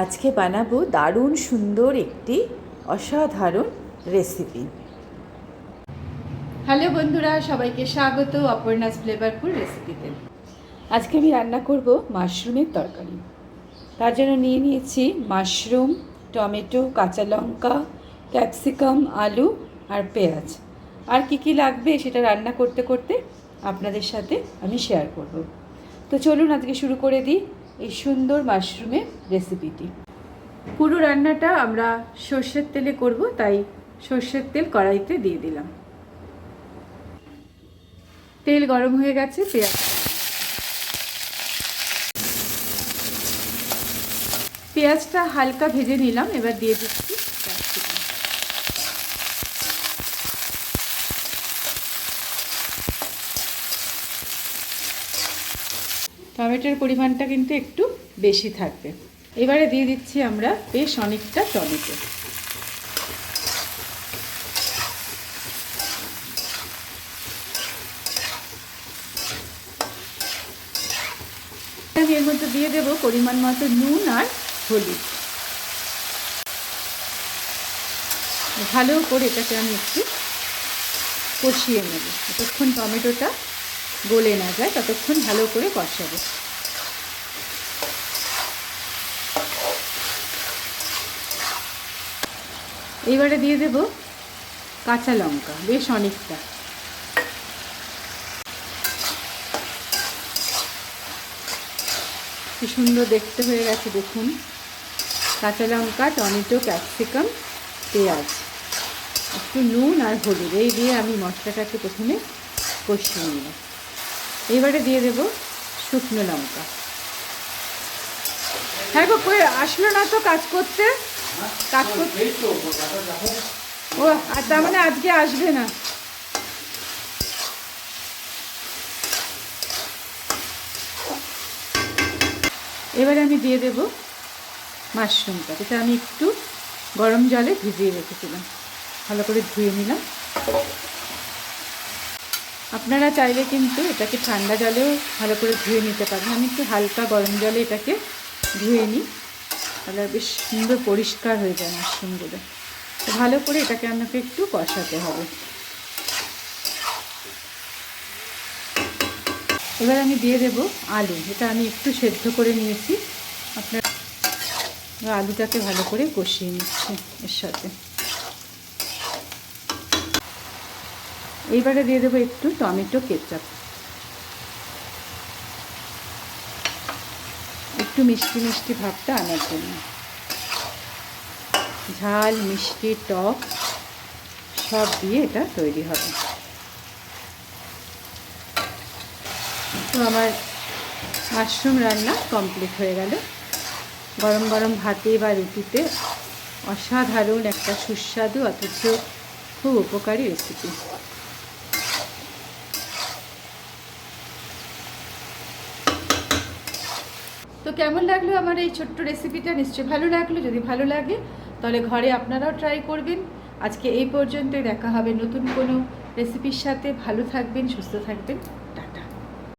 আজকে বানাবো দারুণ সুন্দর একটি অসাধারণ রেসিপি হ্যালো বন্ধুরা, সবাইকে স্বাগত অপর্ণাস ফ্লেভারফুল রেসিপিতে আজকে আমি রান্না করব মাশরুমের তরকারি। তার জন্য নিয়ে নিয়েছি মাশরুম, টমেটো, কাঁচা লঙ্কা, ক্যাপসিকাম, আলু আর পেঁয়াজ। আর কি কি লাগবে সেটা রান্না করতে করতে আপনাদের সাথে আমি শেয়ার করব। তো চলুন আজকে শুরু করে দিই। এই সুন্দর মাশরুমের রেসিপিটি পুরো রান্নাটা আমরা সর্ষের তেলে করব, তাই সর্ষের তেল কড়াইতে দিয়ে দিলাম। তেল গরম হয়ে গেছে, পেঁয়াজ। পেঁয়াজটা হালকা ভেজে নিলাম, এবার দিয়ে দিচ্ছি ক্যাপসিকাম টমেটোর পরিমাণটা কিন্তু একটু বেশি থাকবে। এবারে দিয়ে দিচ্ছি আমরা বেশ অনেকটা টমেটো। আমি এর মধ্যে দিয়ে দেবো পরিমাণ মতো নুন আর হলুদ। ভালো করে এটাকে আমি একটু কষিয়ে নেব। যতক্ষণ টমেটোটা গলে না যায়, ততক্ষণ ভালো করে কষাবো। এইবারে দিয়ে দেব কাঁচা লঙ্কা, বেশ অনেকটা। কি সুন্দর দেখতে হয়ে গেছে, দেখুন। কাঁচা লঙ্কা, টমেটো, ক্যাপসিকাম, পেঁয়াজ, একটু নুন আর হলুদ, এই দিয়ে আমি মশলাটাকে প্রথমে কষিয়ে নিলাম। এবারে দিয়ে দেব শুকনো লঙ্কা। হ্যাঁ গো, কই আসলো না তো কাজ করতে? কাজ করতে ও, আর তার মানে আজকে আসবে না। এবারে আমি দিয়ে দেব মাশরুমটা এটা আমি একটু গরম জলে ভিজিয়ে রেখেছিলাম। ভালো করে ধুয়ে নিলাম। আপনারা চাইলে কিন্তু এটাকে ঠান্ডা জলেও ভালো করে ধুয়ে নিতে পারেন। আমি একটু হালকা গরম জলে এটাকে ধুয়ে নিই। তাহলে বেশ সুন্দর পরিষ্কার হয়ে যায় মাশরুমগুলো। তো ভালো করে এটাকে আমাকে একটু কষাতে হবে। এবার আমি দিয়ে দেব আলু। এটা আমি একটু সেদ্ধ করে নিয়েছি। আপনার আলুটাকে ভালো করে কষিয়ে নিচ্ছি এর সাথে। এইবারে দিয়ে দেবো একটু টমেটো কেচাপ। একটু মিষ্টি মিষ্টি ভাবটা আনার জন্য। ঝাল, মিষ্টি, টক, সব দিয়ে এটা তৈরি হবে। তো আমার মাশরুম রান্না কমপ্লিট হয়ে গেল। গরম গরম ভাতে বা রুটিতে অসাধারণ একটা সুস্বাদু, অথচ খুব উপকারী রেসিপি তো কেমন লাগল আমার এই ছোট্ট রেসিপিটা নিশ্চয়ই ভালো লাগল। যদি ভালো লাগে, তাহলে ঘরে আপনারাও ট্রাই করবেন। আজকে এই পর্যন্তই। দেখা হবে নতুন কোনো রেসিপির সাথে। ভালো থাকবেন, সুস্থ থাকবেন।